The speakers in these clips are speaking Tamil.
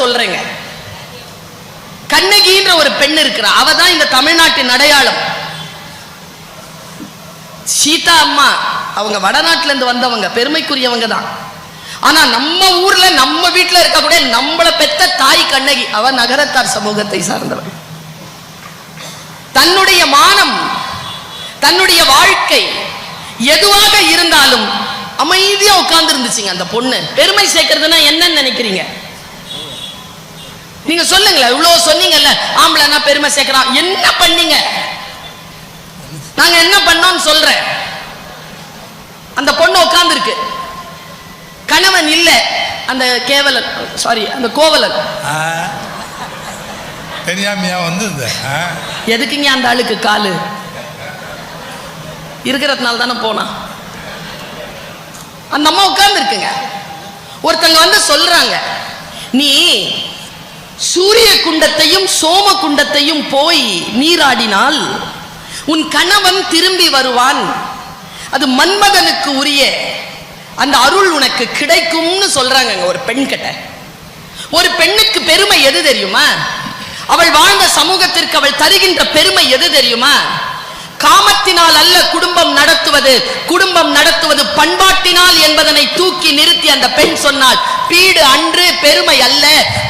சொல்றேங்க. கண்ணகின்ற ஒரு பெண் இருக்கிறா. அவ தான் இந்த தமிழ்நாட்டின் அடையாளம். சீதா அம்மா அவங்க வடநாட்டுல இருந்து வந்தவங்க பெருமைக்குரியவங்க தான். ஆனா நம்ம ஊர்ல நம்ம வீட்டுல இருக்கக்கூடிய நம்மள பெத்த தாய் கண்ணகி அவ நகரத்தார் சமூகத்தை சார்ந்தவள். தன்னுடைய மானம் தன்னுடைய வாழ்க்கை எதுவாக இருந்தாலும் அமைதியா உட்கார்ந்து இருந்துச்சுங்க அந்த பொண்ணு. பெருமை சேர்க்கறதுன்னா என்னன்னு நினைக்கிறீங்க? நீங்க சொல்லுங்களேன் இவ்வளவு சொன்னீங்கல்ல ஆம்பளைனா பெருமை சேர்க்கிறான் என்ன பண்ணீங்க? நாங்க என்ன பண்ணோம்னு சொல்றேன். அந்த பொண்ணு உட்கார்ந்து இருக்கு கணவன் இல்ல அந்த கேவலன் சாரி அந்த கோவலன். தெரியாமையா வந்தது? ஆ? எதுக்குங்க அந்த ஆளுக்கு காலு? இருக்கிறதுனால தானே போனான் அந்த அம்மா உட்கார்ந்து இருக்குங்க ஒருத்தங்க வந்து சொல்றாங்க நீ சூரிய குண்டத்தையும் சோம குண்டத்தையும் போய் நீராடினால் உன் கணவன் திரும்பி வருவான். அது மன்மதனுக்கு உரிய அந்த அருள் உனக்கு கிடைக்கும்னு சொல்றாங்க ஒரு பெண் கிட்ட ஒரு பெண்ணுக்கு பெருமை எது தெரியுமா? அவள் வாழ்ந்த சமூகத்திற்கு அவள் தருகின்ற பெருமை எது தெரியுமா? காமத்தினால் நடத்துவது குடும்பம் நடத்துவது பண்பாட்டினால் என்பதனை தூக்கி நிறுத்தி அந்த பெண் சொன்னால் பீடு அன்று பெருமை அல்ல.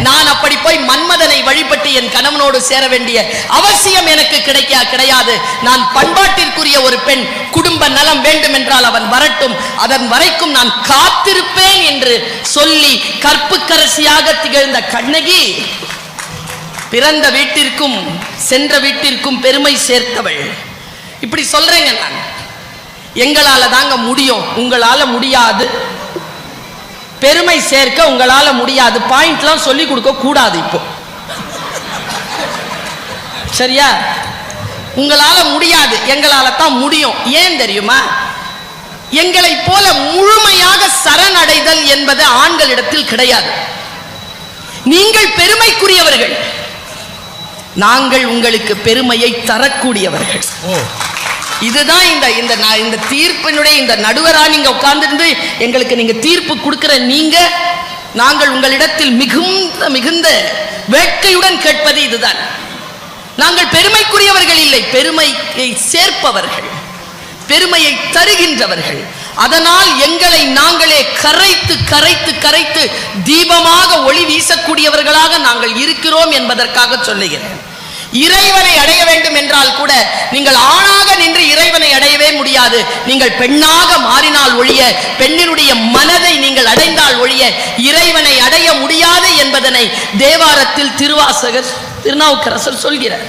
நான் அப்படி போய் மன்மதனை வழிபட்டு என் கணவனோடு சேர வேண்டிய அவசியம் எனக்கு கிடைக்க கிடையாது. நான் பண்பாட்டிற்குரிய ஒரு பெண் குடும்ப நலம் வேண்டும் என்றால் அவன் வரட்டும். அதன் வரைக்கும் நான் காத்திருப்பேன் என்று சொல்லி கற்புக்கரசியாக திகழ்ந்த கண்ணகி பிறந்த வீட்டிற்கும் சென்ற வீட்டிற்கும் பெருமை சேர்த்தவள். இப்படி சொல்றேங்க நான். எங்களால தாங்க முடியும். உங்களால முடியாது. பெருமை சேர்க்க உங்களால முடியாது. பாயிண்ட்லாம் சொல்லி கொடுக்க கூடாது இப்போ. சரியா? உங்களால முடியாது. எங்களால தான் முடியும். ஏன் தெரியுமா? எங்களை போல முழுமையாக சரணடைதல் என்பது ஆண்களிடத்தில் கிடையாது. நீங்கள் பெருமைக்குரியவர்கள். நாங்கள் உங்களுக்கு பெருமையை தரக்கூடியவர்கள். ஓ. இதுதான் இந்த இந்த நான் இந்த தீர்ப்பினுடைய இந்த நடுவராக நீங்க உட்கார்ந்துருந்து எங்களுக்கு நீங்க தீர்ப்பு கொடுக்கிற நீங்க நாங்கள் உங்களிடத்தில் மிகுந்த மிகுந்த வேட்கையுடன் கேட்பது இதுதான். நாங்கள் பெருமைக்குரியவர்கள் இல்லை பெருமையை சேர்ப்பவர்கள் பெருமையை தருகின்றவர்கள். அதனால் எங்களை நாங்களே கரைத்து கரைத்து கரைத்து தீபமாக ஒளி வீசக்கூடியவர்களாக நாங்கள் இருக்கிறோம் என்பதற்காக சொல்லுகிறேன். இறைவனை அடைய வேண்டும் என்றால் கூட நீங்கள் ஆணாக நின்று இறைவனை அடையவே முடியாது. நீங்கள் பெண்ணாக மாறினால் ஒழிய பெண்ணினுடைய மனதை நீங்கள் அடைந்தால் ஒழிய இறைவனை அடைய முடியாது என்பதனை தேவாரத்தில் திருவாசகர் திருநாவுக்கரசர் சொல்கிறார்.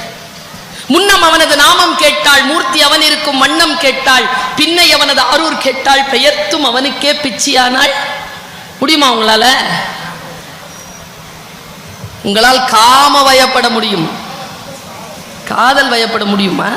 முன்னம் அவனது நாமம் கேட்டாள் மூர்த்தி அவன் இருக்கும் வண்ணம் கேட்டாள் பின்னை அவனது அரூர் கேட்டாள் பெயர்த்தும் அவனுக்கே பிச்சியானாள். முடியுமா உங்களால? உங்களால் காம வயப்பட முடியும். காதல் வயப்பட முடியுமா?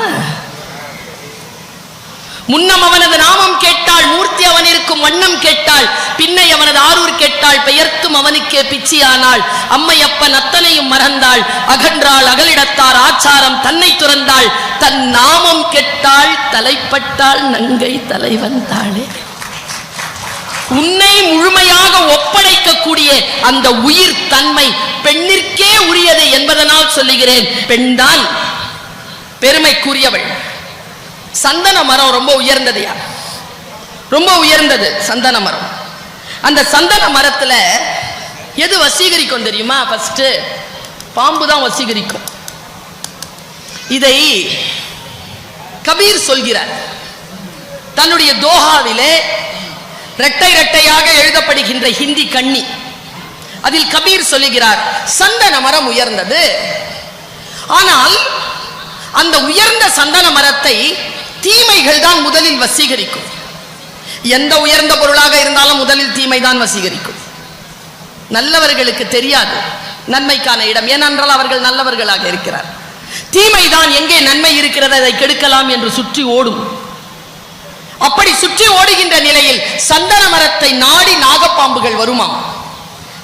முன்னம் அவனது நாமம் கேட்டால் மூர்த்தி அவன் இருக்கும் வண்ணம் கேட்டாள் பின்னை அவனது ஆரூர் கேட்டாள் பெயர்த்தும் அவனுக்கே பிச்சியானாள் அம்மையப்பன் அத்தனையும் மறந்தாள் அகன்றாள் அகலிடத்தார் ஆச்சாரம் தன்னை துறந்தாள் தன் நாமம் கெட்டாள் தலைப்பட்டாள் நங்கை தலைவந்தாளே உன்னை முழுமையாக ஒப்படைக்கக்கூடிய அந்த உயிர் தன்மை பெண்ணிற்கே உரியது என்பதனால் சொல்லுகிறேன். பெண்தான் பெருமைக்குரியவள். சந்தன மரம் ரொம்ப உயர்ந்தது யார்? ரொம்ப உயர்ந்தது சந்தன மரம். அந்த சந்தன மரத்துல எது வசீகரிக்கும் தெரியுமா? ஃபர்ஸ்ட் பாம்பு தான் வசீகரிக்கும். இதை கபீர் சொல்கிறார். தன்னுடைய தோஹாவிலே இரட்டை இரட்டையாக எழுதப்படுகின்ற ஹிந்தி கண்ணி. அதில் கபீர் சொல்லுகிறார் சந்தன மரம் உயர்ந்தது. ஆனால் அந்த உயர்ந்த சந்தன மரத்தை தீமைகள் தான் முதலில் வசீகரிக்கும். எந்த உயர்ந்த பொருளாக இருந்தாலும் முதலில் தீமை தான் வசீகரிக்கும். நல்லவர்களுக்கு தெரியாது நன்மைக்கான இடம். ஏனென்றால் அவர்கள் நல்லவர்களாக இருக்கிறார். தீமைதான் எங்கே நன்மை இருக்கிறது அதை கெடுக்கலாம் என்று சுற்றி ஓடும். அப்படி சுற்றி ஓடுகின்ற நிலையில் சந்தன மரத்தை நாடி நாகப்பாம்புகள் வருமாம்.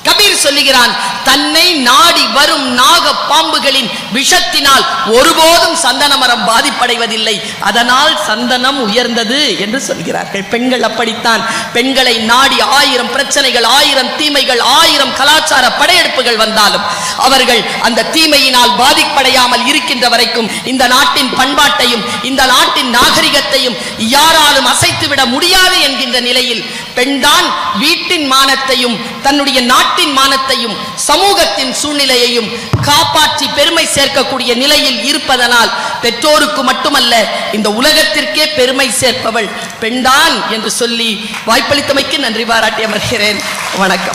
கபீர் சொல்லுகிறான் தன்னை நாடி வரும் நாக பாம்புகளின் விஷத்தினால் ஒருபோதும் சந்தன மரம் பாதிப்படைவதில்லை. அதனால் சந்தனம் உயர்ந்தது என்று சொல்கிறார்கள். பெண்கள் அப்படித்தான். பெண்களை நாடி ஆயிரம் பிரச்சனைகள் ஆயிரம் தீமைகள் ஆயிரம் கலாச்சார படையெடுப்புகள் வந்தாலும் அவர்கள் அந்த தீமையினால் பாதிப்படையாமல் இருக்கின்ற வரைக்கும் இந்த நாட்டின் பண்பாட்டையும் இந்த நாட்டின் நாகரிகத்தையும் யாராலும் அசைத்துவிட முடியாது என்கின்ற நிலையில் பெண்தான் வீட்டின் மானத்தையும் தன்னுடைய நாட்டின் மானத்தையும் சமூகத்தின் சூழ்நிலையையும் காப்பாற்றி பெருமை சேர்க்கக்கூடிய நிலையில் இருப்பதனால் பெற்றோருக்கு மட்டுமல்ல இந்த உலகத்திற்கே பெருமை சேர்ப்பவள் பெண்தான் என்று சொல்லி வாய்ப்பளித்தமைக்கு நன்றி பாராட்டி அமர்கிறேன். வணக்கம்.